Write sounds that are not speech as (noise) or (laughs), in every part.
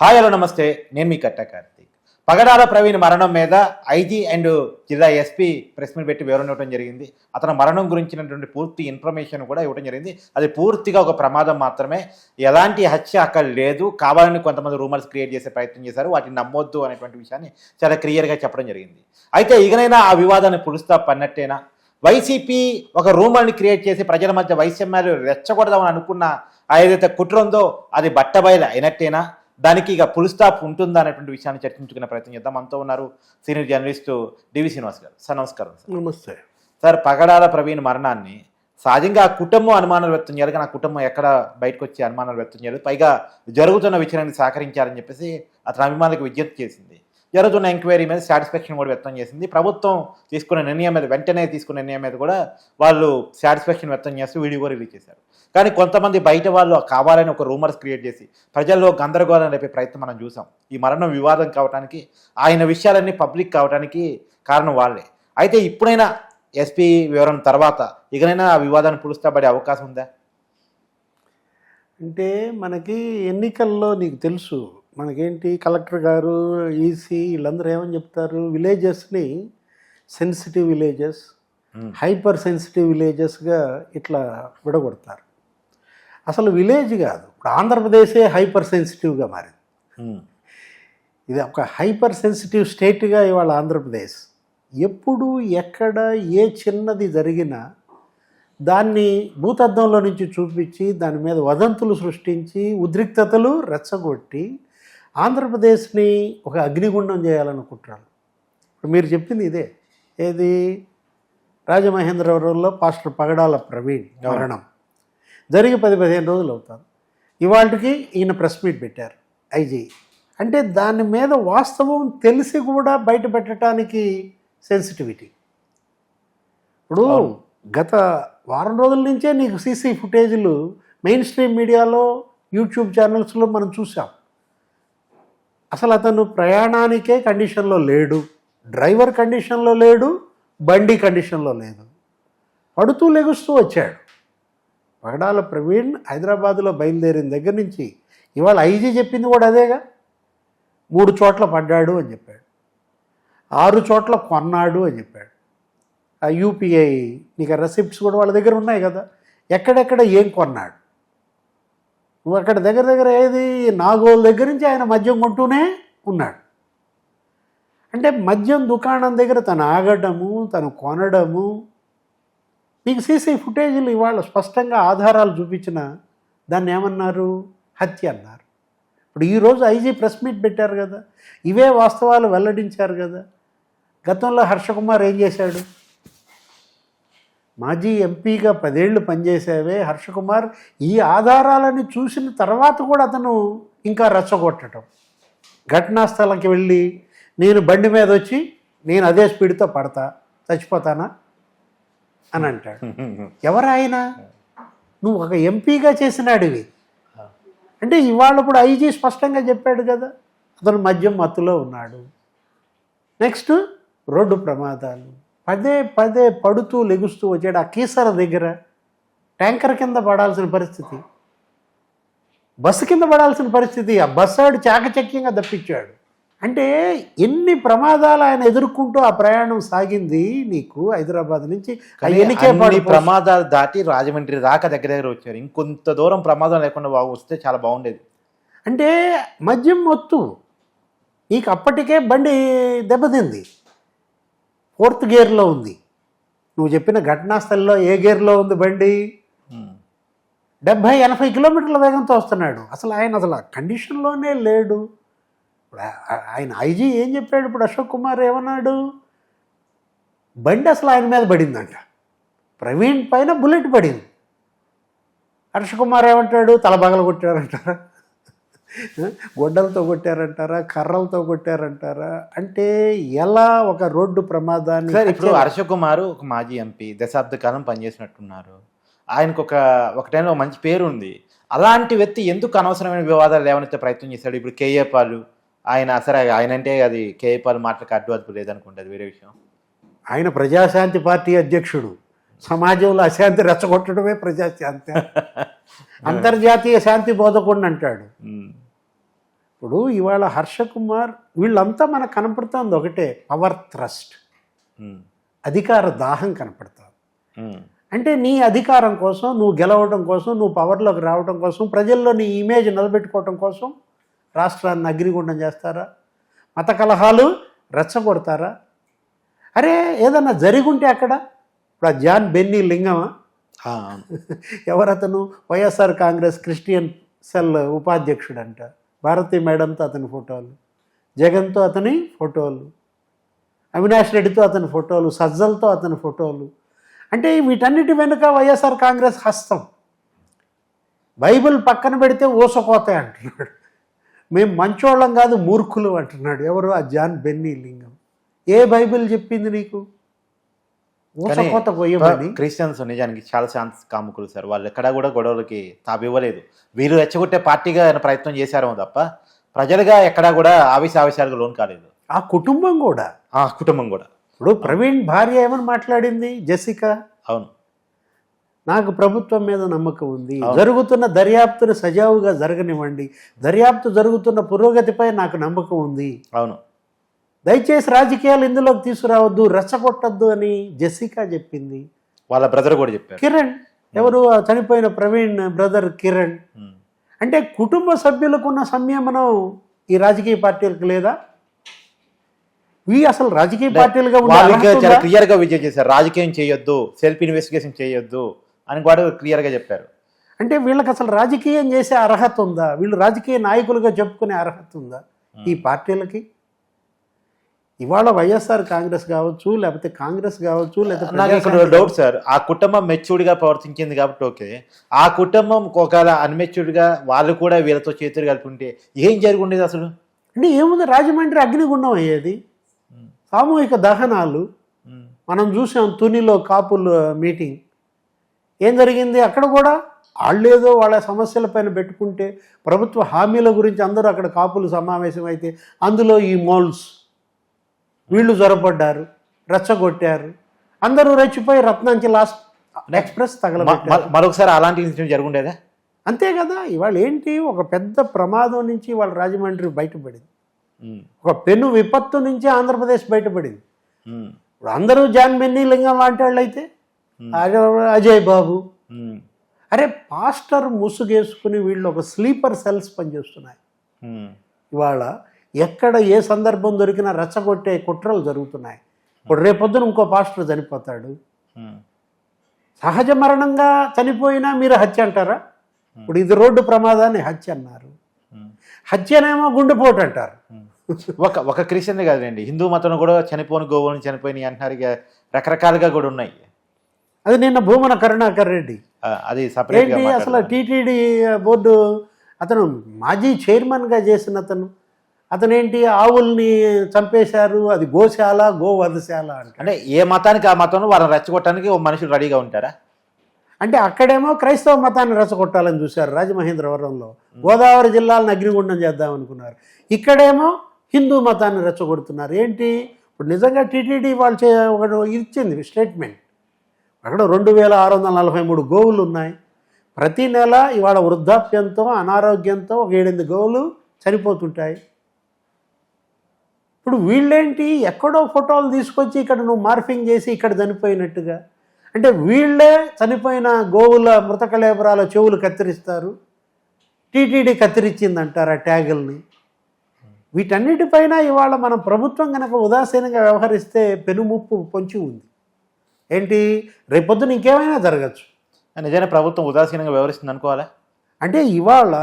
Hi hello నమస్తే. నేను మీ కట్ట కార్తీక్. పగడాల ప్రవీణ్ మరణం మీద ఐజీ అండ్ జిల్లా ఎస్పీ ప్రెస్ మీట్ పెట్టి వివరణ ఇవ్వడం జరిగింది. అతని మరణం గురించినటువంటి పూర్తి ఇన్ఫర్మేషన్ కూడా ఇవ్వడం జరిగింది. అది పూర్తిగా ఒక ప్రమాదం మాత్రమే. ఎలాంటి హత్య అక్కడ లేదు. కావాలని కొంతమంది రూమర్స్ క్రియేట్ చేసే ప్రయత్నం చేశారు. వాటిని నమ్మొద్దు అనేటువంటి విషయాన్ని చాలా క్లియర్గా చెప్పడం జరిగింది. అయితే ఇకనైనా ఆ వివాదాన్ని పులుస్తా పన్నట్టేనా? వైసీపీ ఒక రూమర్ని క్రియేట్ చేసి ప్రజల మధ్య వైసమ్యాలు రెచ్చగొడదామని అనుకున్న ఆ ఏదైతే కుట్ర ఉందో అది బట్టబయలు అయినట్టేనా? దానికి ఇక ఫుల్ స్టాప్ ఉంటుందా అనేటువంటి విషయాన్ని చర్చించుకునే ప్రయత్నం చేద్దాం. మనతో ఉన్నారు సీనియర్ జర్నలిస్టు డివి శ్రీనివాస్ గారు. సార్ నమస్కారం సార్. నమస్తే. సార్ పగడాల ప్రవీణ్ మరణాన్ని సహజంగా ఆ కుటుంబం అనుమానాలు వ్యక్తం చేయాలి కానీ ఆ కుటుంబం ఎక్కడ బయటకు వచ్చి అనుమానాలు వ్యక్తం చేయలేదు. పైగా జరుగుతున్న విచారణకి సహకరించాలని చెప్పేసి అతని అభిమానులకు విజ్ఞప్తి చేసింది. జరుగుతున్న ఎంక్వైరీ మీద సాటిస్ఫాక్షన్ కూడా వ్యక్తం చేసింది. ప్రభుత్వం తీసుకున్న నిర్ణయం మీద వెంటనే తీసుకున్న నిర్ణయం మీద కూడా వాళ్ళు సాటిస్ఫాక్షన్ వ్యక్తం చేస్తూ వీడియో కూడా రిలీజ్ చేశారు. కానీ కొంతమంది బయట వాళ్ళు కావాలని ఒక రూమర్స్ క్రియేట్ చేసి ప్రజల్లో గందరగోళం రేపే ప్రయత్నం మనం చూసాం. ఈ మరణం వివాదం కావడానికి ఆయన విషయాలన్నీ పబ్లిక్ కావడానికి కారణం వాళ్ళే. అయితే ఇప్పుడైనా ఎస్పీ వివరణ తర్వాత ఇకనైనా ఆ వివాదాన్ని పులుస్తాబడే అవకాశం ఉందా? అంటే మనకి ఎన్నికల్లో నీకు తెలుసు మనకేంటి కలెక్టర్ గారు ఈసీ వీళ్ళందరూ ఏమని చెప్తారు? విలేజెస్ని సెన్సిటివ్ విలేజెస్. హైపర్ సెన్సిటివ్ విలేజెస్గా ఇట్లా విడగొడతారు. అసలు విలేజ్ కాదు. ఇప్పుడు ఆంధ్రప్రదేశే హైపర్ సెన్సిటివ్గా మారింది. ఇది ఒక హైపర్ సెన్సిటివ్ స్టేట్గా ఇవాళ ఆంధ్రప్రదేశ్. ఎప్పుడు ఎక్కడ ఏ చిన్నది జరిగినా దాన్ని భూతద్దంలో నుంచి చూపించి దాని మీద వదంతులు సృష్టించి ఉద్రిక్తతలు రెచ్చగొట్టి ఆంధ్రప్రదేశ్ని ఒక అగ్నిగుండం చేయాలనుకుంటున్నాను ఇప్పుడు మీరు చెప్పింది ఇదే. ఏది? రాజమహేంద్రవరంలో పాస్టర్ పగడాల ప్రవీణ్ మరణం. జరిగి పది పదిహేను రోజులు అవుతారు. ఇవాళకి ఈయన ప్రెస్ మీట్ పెట్టారు ఐజీ. అంటే దాని మీద వాస్తవం తెలిసి కూడా బయట పెట్టడానికి సెన్సిటివిటీ ఇప్పుడు. గత వారం రోజుల నుంచే నీకు సీసీ ఫుటేజీలు మెయిన్ స్ట్రీమ్ మీడియాలో యూట్యూబ్ ఛానల్స్లో మనం చూసాం అసలు అతను ప్రయాణానికే కండిషన్లో లేడు డ్రైవర్ కండిషన్లో లేడు బండి కండిషన్లో లేదు. పడుతూ లెగుస్తూ వచ్చాడు. పగడాల ప్రవీణ్ హైదరాబాద్లో బయలుదేరిన దగ్గర నుంచి ఇవాళ ఐజీ చెప్పింది కూడా అదేగా? మూడు చోట్ల పడ్డాడు అని చెప్పాడు. ఆరు చోట్ల కొన్నాడు అని చెప్పాడు. ఆ యూపీఐ నీకు రెసిప్ట్స్ కూడా వాళ్ళ దగ్గర ఉన్నాయి కదా? ఎక్కడెక్కడ ఏం కొన్నాడు? నువ్వు అక్కడ దగ్గర దగ్గర ఏది? నాగోల్ దగ్గర నుంచి ఆయన మద్యం కొంటూనే ఉన్నాడు. అంటే మద్యం దుకాణం దగ్గర తను ఆగడము తను కొనడము నీకు సీసీ ఫుటేజీలు ఇవాళ స్పష్టంగా ఆధారాలు చూపించిన దాన్ని ఏమన్నారు? హత్య అన్నారు. ఇప్పుడు ఈరోజు ఐజీ ప్రెస్ మీట్ పెట్టారు కదా. ఇవే వాస్తవాలు వెల్లడించారు కదా. గతంలో హర్షకుమార్ ఏం చేశాడు? మాజీ ఎంపీగా పదేళ్ళు పనిచేసావే హర్షకుమార్. ఈ ఆధారాలని చూసిన తర్వాత కూడా అతను ఇంకా రెచ్చగొట్టడం. ఘటనా స్థలంకి వెళ్ళి నేను బండి మీద వచ్చి నేను అదే స్పీడ్తో పడతా. చచ్చిపోతానా? అని అంటాడు. ఎవరాయన? నువ్వు ఒక ఎంపీగా చేసినాడివి అంటే ఇవాళ ఇప్పుడు ఐజీ స్పష్టంగా చెప్పాడు కదా అతను మద్యం మత్తులో ఉన్నాడు. నెక్స్ట్ రోడ్డు ప్రమాదాలు. పదే పదే పడుతూ లెగుస్తూ వచ్చాడు ఆ కీసర దగ్గర. ట్యాంకర్ కింద పడాల్సిన పరిస్థితి. బస్సు కింద పడాల్సిన పరిస్థితి. ఆ బస్సు ఆడు చాకచక్యంగా తప్పించాడు. అంటే ఎన్ని ప్రమాదాలు ఆయన ఎదుర్కొంటూ ఆ ప్రయాణం సాగింది నీకు హైదరాబాద్ నుంచి? పోస్ట్- ప్రమాదాలు దాటి రాజమండ్రి దాకా దగ్గర దగ్గర వచ్చారు. ఇంకొంత దూరం ప్రమాదం లేకుండా బాగా వస్తే చాలా బాగుండేది. అంటే మద్యం మొత్తు నీకు అప్పటికే బండి దెబ్బతింది. ఫోర్త్ గేర్లో ఉంది. నువ్వు చెప్పిన ఘటనా స్థలంలో ఏ గేర్లో ఉంది బండి. డెబ్భై ఎనభై కిలోమీటర్ల వేగంతో వస్తున్నాడు. అసలు ఆయన అసలు ఆ కండిషన్లోనే లేడు. ఇప్పుడు ఆయన ఐజీ ఏం చెప్పాడు ఇప్పుడు అశోక్ కుమార్ ఏమన్నాడు? బండి అసలు ఆయన మీద పడిందంట. ప్రవీణ్ పైన బుల్లెట్ పడింది. హర్ష కుమార్ ఏమంటాడు? తల బగల కొట్టారంటారా? గొడ్డలతో కొట్టారంటారా? కర్రలతో కొట్టారంటారా? అంటే ఎలా ఒక రోడ్డు ప్రమాదాన్ని సార్ ఇప్పుడు హర్ష కుమార్ ఒక మాజీ ఎంపీ దశాబ్ద కాలం పనిచేసినట్టున్నారు. ఆయనకు ఒక ఒక టైంలో ఒక మంచి పేరు ఉంది అలాంటి వ్యక్తి ఎందుకు అనవసరమైన వివాదాలు లేవనెత్తే ప్రయత్నం చేశాడు? ఇప్పుడు కేఏ పాలు ఆయన సరే ఆయన అంటే అది కేఏ పాలు మాటలకు అడ్డు అదుపు లేదనుకుంటే అది వేరే విషయం. ఆయన ప్రజాశాంతి పార్టీ అధ్యక్షుడు. సమాజంలో అశాంతి రెచ్చగొట్టడమే ప్రజాశాంతి. (laughs) అంతర్జాతీయ శాంతి బోధకుడిని అంటాడు. ఇప్పుడు ఇవాళ హర్ష కుమార్ వీళ్ళంతా మనకు కనపడుతుంది ఒకటే పవర్ థ్రస్ట్ అధికార దాహం కనపడుతుంది అంటే నీ అధికారం కోసం నువ్వు గెలవడం కోసం నువ్వు పవర్లోకి రావడం కోసం ప్రజల్లో నీ ఇమేజ్ నిలబెట్టుకోవడం కోసం రాష్ట్రాన్ని అగ్నిగుండం చేస్తారా? మత కలహాలు రెచ్చగొడతారా? అరే ఏదన్నా జరిగుంటే అక్కడ? ఇప్పుడు ఆ జాన్ బెన్నీ లింగమా. ఎవరతను? వైఎస్ఆర్ కాంగ్రెస్ క్రిస్టియన్ సెల్ ఉపాధ్యక్షుడంట. భారతి మేడంతో అతని ఫోటోలు. జగన్తో అతని ఫోటోలు. అవినాష్ రెడ్డితో అతని ఫోటోలు. సజ్జలతో అతని ఫోటోలు. అంటే వీటన్నిటి వెనుక వైఎస్ఆర్ కాంగ్రెస్ హస్తం. బైబిల్ పక్కన పెడితే ఊసకోతే అంటున్నాడు. మేము మంచోళ్ళం కాదు మూర్ఖులు అంటున్నాడు ఎవరు? ఆ జాన్ బెన్నీ లింగం. ఏ బైబిల్ చెప్పింది నీకు? కానీ ఊసకోత పోయమని క్రిస్టియన్స్ నిజానికి చాలా శాంతి కాముకులు సార్. వాళ్ళు ఎక్కడా కూడా గొడవలకి తావివ్వలేదు. వీరు రెచ్చగొట్టే పార్టీగా ఆయన ప్రయత్నం చేశారేమో తప్ప ప్రజలుగా ఎక్కడా కూడా ఆవేశ ఆవేశాలకు లోన్ కాలేదు. ఆ కుటుంబం కూడా. ఆ కుటుంబం కూడా. ఇప్పుడు ప్రవీణ్ భార్య ఏమని మాట్లాడింది? జెసిక అవును. నాకు ప్రభుత్వం మీద నమ్మకం ఉంది. జరుగుతున్న దర్యాప్తును సజావుగా జరగనివ్వండి. దర్యాప్తు జరుగుతున్న పురోగతిపై నాకు నమ్మకం ఉంది. అవును. దయచేసి రాజకీయాలు ఇందులోకి తీసుకురావద్దు రెచ్చగొట్టద్దు అని జెసికా చెప్పింది. వాళ్ళ బ్రదర్ కూడా చెప్పారు. కిరణ్. ఎవరు? చనిపోయిన ప్రవీణ్ బ్రదర్ కిరణ్. అంటే కుటుంబ సభ్యులకున్న సంయమనం ఈ రాజకీయ పార్టీలకు లేదా? ఇవి అసలు రాజకీయ పార్టీలుగా ఉండే వాళ్ళు ఇంకా అర్హత చాలా ఉందా? క్లియర్గా విజయం చేశారు. రాజకీయం చేయొద్దు సెల్ఫ్ ఇన్వెస్టిగేషన్ చేయొద్దు. అని కూడా క్లియర్గా చెప్పారు. అంటే వీళ్ళకి అసలు రాజకీయం చేసే అర్హత ఉందా? వీళ్ళు రాజకీయ నాయకులుగా చెప్పుకునే అర్హత ఉందా? ఈ పార్టీలకి? ఇవాళ వైఎస్ఆర్ కాంగ్రెస్ కావచ్చు లేకపోతే కాంగ్రెస్ కావచ్చు లేకపోతే నాకు ఇక్కడ డౌట్ సార్ ఆ కుటుంబం మెచ్యూర్డ్గా ప్రవర్తించింది కాబట్టి ఓకే. ఆ కుటుంబం ఒకవేళ అన్మెచ్యూర్డ్గా వాళ్ళు కూడా వీళ్ళతో చేతులు కలిపి ఉంటే ఏం జరిగి ఉండేది అసలు? అంటే ఏముంది రాజమండ్రి అగ్నిగుండం అయ్యేది. సామూహిక దహనాలు. మనం చూసాం తునిలో కాపులు మీటింగ్. ఏం జరిగింది అక్కడ కూడా? వాళ్ళేదో వాళ్ళ సమస్యలపైన పెట్టుకుంటే ప్రభుత్వ హామీల గురించి అందరూ అక్కడ కాపులు సమావేశం అయితే అందులో ఈ మోల్స్ వీళ్ళు జ్వరపడ్డారు రెచ్చగొట్టారు. అందరూ రెచ్చిపోయి రత్నాంచి లాస్ట్ ఎక్స్ప్రెస్ మ- మరొకసారి అలాంటి ఇన్సిడెంట్ జరుగుండేదా? అంతే కదా ఇవాళ ఏంటి? ఒక పెద్ద ప్రమాదం నుంచి వాళ్ళ రాజమండ్రి బయటపడింది. ఒక పెను విపత్తు నుంచి ఆంధ్రప్రదేశ్ బయటపడింది. ఇప్పుడు అందరూ జాన్ బెన్నీ లింగం లాంటి వాళ్ళు అయితే అజయ్- అజయ్ బాబు. అరే పాస్టర్ ముసుగేసుకుని వీళ్ళు ఒక స్లీపర్ సెల్స్ పనిచేస్తున్నాయి. ఇవాళ ఎక్కడ ఏ సందర్భం దొరికినా రెచ్చగొట్టే కుట్రలు జరుగుతున్నాయి. ఇప్పుడు రేపొద్దున ఇంకో పాస్టర్ చనిపోతాడు. సహజ మరణంగా చనిపోయినా మీరు హత్య అంటారా? ఇప్పుడు ఇది రోడ్డు ప్రమాదాన్ని హత్య అన్నారు. హత్యనేమో గుండెపోటు అంటారు. ఒక ఒక క్రిస్టియన్ కాదులేండి హిందూ మతంలో కూడా చనిపోని గోవుని చనిపోయినాయి అంటున్నారు. రకరకాలుగా కూడా ఉన్నాయి. అది నిన్న భూమన కరుణాకర్ రెడ్డి. అది సపరేట్ ఏంటి అసలు టీటీడీ బోర్డు అతను మాజీ చైర్మన్గా చేసిన అతను. అతనేంటి ఆవుల్ని చంపేశారు అది గోశాల గోవధశాల అంట అంటే ఏ మతానికి ఆ మతంలో వాళ్ళని రెచ్చగొట్టడానికి ఓ మనుషులు రెడీగా ఉంటారా అంటే అక్కడేమో క్రైస్తవ మతాన్ని రెచ్చగొట్టాలని చూశారు రాజమహేంద్రవరంలో. గోదావరి జిల్లాలను అగ్నిగుండం చేద్దాం అనుకున్నారు ఇక్కడేమో హిందూ మతాన్ని రెచ్చగొడుతున్నారు. ఏంటి? ఇప్పుడు నిజంగా టీటీడీ వాళ్ళు చే ఒకటి ఇచ్చింది స్టేట్మెంట్ అక్కడ రెండు వేల ఆరు వందల నలభై మూడు గోవులు ఉన్నాయి. ప్రతి నెల ఇవాళ వృద్ధాప్యంతో అనారోగ్యంతో ఒక ఏడెనిమిది గోవులు చనిపోతుంటాయి. ఇప్పుడు వీళ్ళేంటి? ఎక్కడో ఫోటోలు తీసుకొచ్చి ఇక్కడ నువ్వు మార్ఫింగ్ చేసి ఇక్కడ చనిపోయినట్టుగా. అంటే వీళ్ళే చనిపోయిన గోవుల మృతకళేబరాల చెవులు కత్తిరిస్తారు. టీటీడీ కత్తిరించిందంటారు ఆ ట్యాగుల్ని. వీటన్నిటిపైన ఇవాళ మనం ప్రభుత్వం కనుక ఉదాసీనంగా వ్యవహరిస్తే పెనుముప్పు పొంచి ఉంది. ఏంటి? రేపొద్దున ఇంకేమైనా జరగచ్చు. నిజంగా ప్రభుత్వం ఉదాసీనంగా వ్యవహరిస్తుంది అనుకోవాలా? అంటే ఇవాళ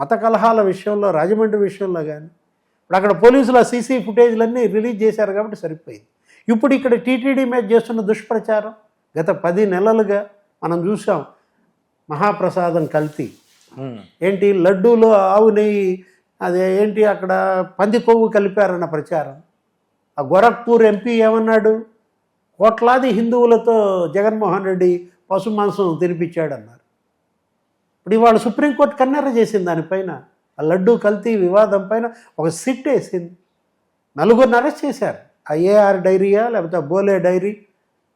మత కలహాల విషయంలో రాజమండ్రి విషయంలో కానీ ఇప్పుడు అక్కడ పోలీసులు ఆ సీసీ ఫుటేజ్లన్నీ రిలీజ్ చేశారు కాబట్టి సరిపోయింది. ఇప్పుడు ఇక్కడ టీటీడీ మీద చేస్తున్న దుష్ప్రచారం గత పది నెలలుగా మనం చూసాం. మహాప్రసాదం కల్తీ. ఏంటి? లడ్డూలో ఆవు నెయ్యి అదే ఏంటి అక్కడ పంది కొవ్వు కలిపారన్న ప్రచారం. ఆ గోరఖ్పూర్ ఎంపీ ఏమన్నాడు? కోట్లాది హిందువులతో జగన్మోహన్ రెడ్డి పశు మాంసం తినిపించాడన్నారు. ఇప్పుడు ఇవాళ సుప్రీంకోర్టు కన్నెర చేసింది దానిపైన ఆ లడ్డూ కల్తీ వివాదం పైన ఒక సిట్ వేసింది. నలుగురిని అరెస్ట్ చేశారు. ఆ ఏఆర్ డైరీయా లేకపోతే బోలే డైరీ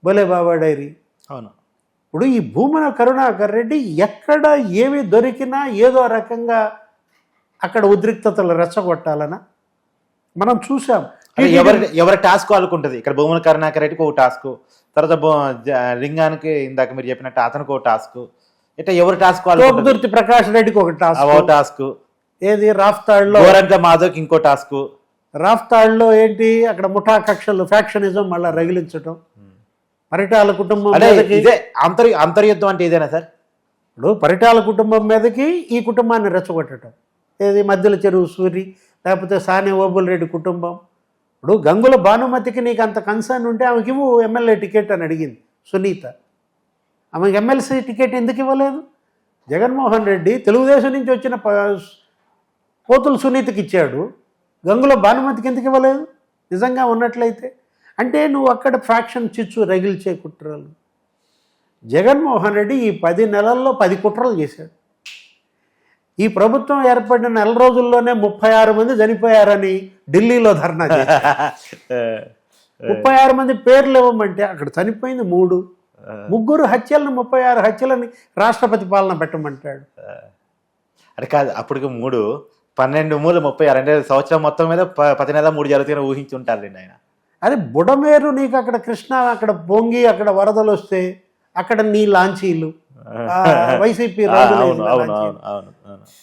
బోలే బాబా డైరీ. అవును. ఇప్పుడు ఈ భూమన కరుణాకర్ రెడ్డి ఎక్కడ ఏమి దొరికినా ఏదో రకంగా అక్కడ ఉద్రిక్తతలు రెచ్చగొట్టాలనా? మనం చూసాం ఎవరి ఎవరి టాస్క్ వాళ్ళకు ఉంటుంది. ఇక్కడ భూముల కరుణాకర్ రెడ్డికి ఒక టాస్క్ తర్వాత లింగానికి ఇందాక మీరు చెప్పినట్టు అతనికి ఒక టాస్క్. ఇట్లా ఎవరి టాస్క్ వాళ్ళకు ప్రకాష్ రెడ్డికి ఒక టాస్క్. ఓ టాస్క్. ఏది? రాఫ్తాడ్లో. గోరంట్ల మాధవ్కి ఇంకో టాస్క్. రాఫ్తాడ్లో ఏంటి? అక్కడ ముఠా కక్షలు ఫ్యాక్షనిజం మళ్ళీ రగిలించటం. పరిటాల కుటుంబం ఇదే అంతర్ అంతర్యుద్ధం అంటే ఇదేనా సార్? ఇప్పుడు పరిటాల కుటుంబం మీదకి ఈ కుటుంబాన్ని రెచ్చగొట్టడం ఏది? మధ్యల చెరువు సూరి లేకపోతే సాని ఓబుల్ రెడ్డి కుటుంబం. ఇప్పుడు గంగుల భానుమతికి నీకు అంత కన్సర్న్ ఉంటే ఆమెకి ఇవ్వు ఎమ్మెల్యే టికెట్ అని అడిగింది సునీత. ఆమెకి ఎమ్మెల్సీ టికెట్ ఎందుకు ఇవ్వలేదు? జగన్మోహన్ రెడ్డి తెలుగుదేశం నుంచి వచ్చిన ప- సునీతకి ఇచ్చాడు. గంగుల భానుమతికి ఎందుకు ఇవ్వలేదు? నిజంగా ఉన్నట్లయితే. అంటే నువ్వు అక్కడ ఫ్యాక్షన్ చిచ్చు రగిల్చే కుట్రలు. జగన్మోహన్ రెడ్డి ఈ పది నెలల్లో పది కుట్రలు చేశాడు. ఈ ప్రభుత్వం ఏర్పడిన నెల రోజుల్లోనే ముప్పై ఆరు మంది చనిపోయారని ఢిల్లీలో ధర్నా (laughs) ముప్పై ఆరు మంది పేర్లు ఇవ్వమంటే అక్కడ చనిపోయింది మూడు. ముగ్గురు హత్యలను ముప్పై ఆరు హత్యలని రాష్ట్రపతి పాలన పెట్టమంటాడు. అంటే కాదు అప్పటికి మూడు. పన్నెండు మూడు ముప్పై ఆరు. అంటే సంవత్సరం మొత్తం మీద పది నెలల మూడు జరుగుతాయని ఉంటారు ఆయన. అదే బుడమేరు నీకు అక్కడ కృష్ణ అక్కడ పొంగి అక్కడ వరదలు వస్తే అక్కడ నీ లాంచీలు. వైసీపీ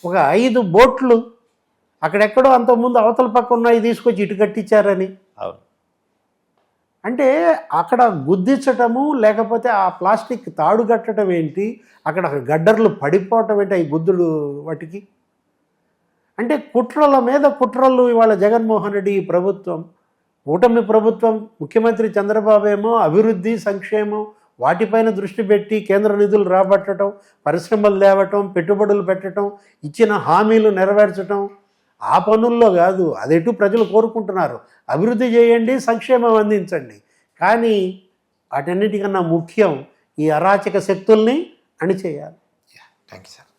ఒక ఐదు బోట్లు అక్కడెక్కడో అంతకుముందు అవతల పక్క ఉన్నాయి తీసుకొచ్చి ఇటు కట్టించారని. అంటే అక్కడ గుద్దించటము లేకపోతే ఆ ప్లాస్టిక్ తాడు కట్టడం ఏంటి అక్కడ గడ్డర్లు పడిపోవటం ఏంటి ఈ బుద్ధుడు వాటికి? అంటే కుట్రల మీద కుట్రలు ఇవాళ జగన్మోహన్ రెడ్డి ప్రభుత్వం. కూటమి ప్రభుత్వం ముఖ్యమంత్రి చంద్రబాబు ఏమో అభివృద్ధి సంక్షేమం వాటిపైన దృష్టి పెట్టి కేంద్ర నిధులు రాబట్టడం పరిశ్రమలు తేవటం పెట్టుబడులు పెట్టడం ఇచ్చిన హామీలు నెరవేర్చడం ఆ పనుల్లో కాదు. అదెటు ప్రజలు కోరుకుంటున్నారు. అభివృద్ధి చేయండి సంక్షేమం అందించండి. కానీ వాటన్నిటికన్నా ముఖ్యం ఈ అరాచక శక్తుల్ని అణిచేయాలి. Thank you sir.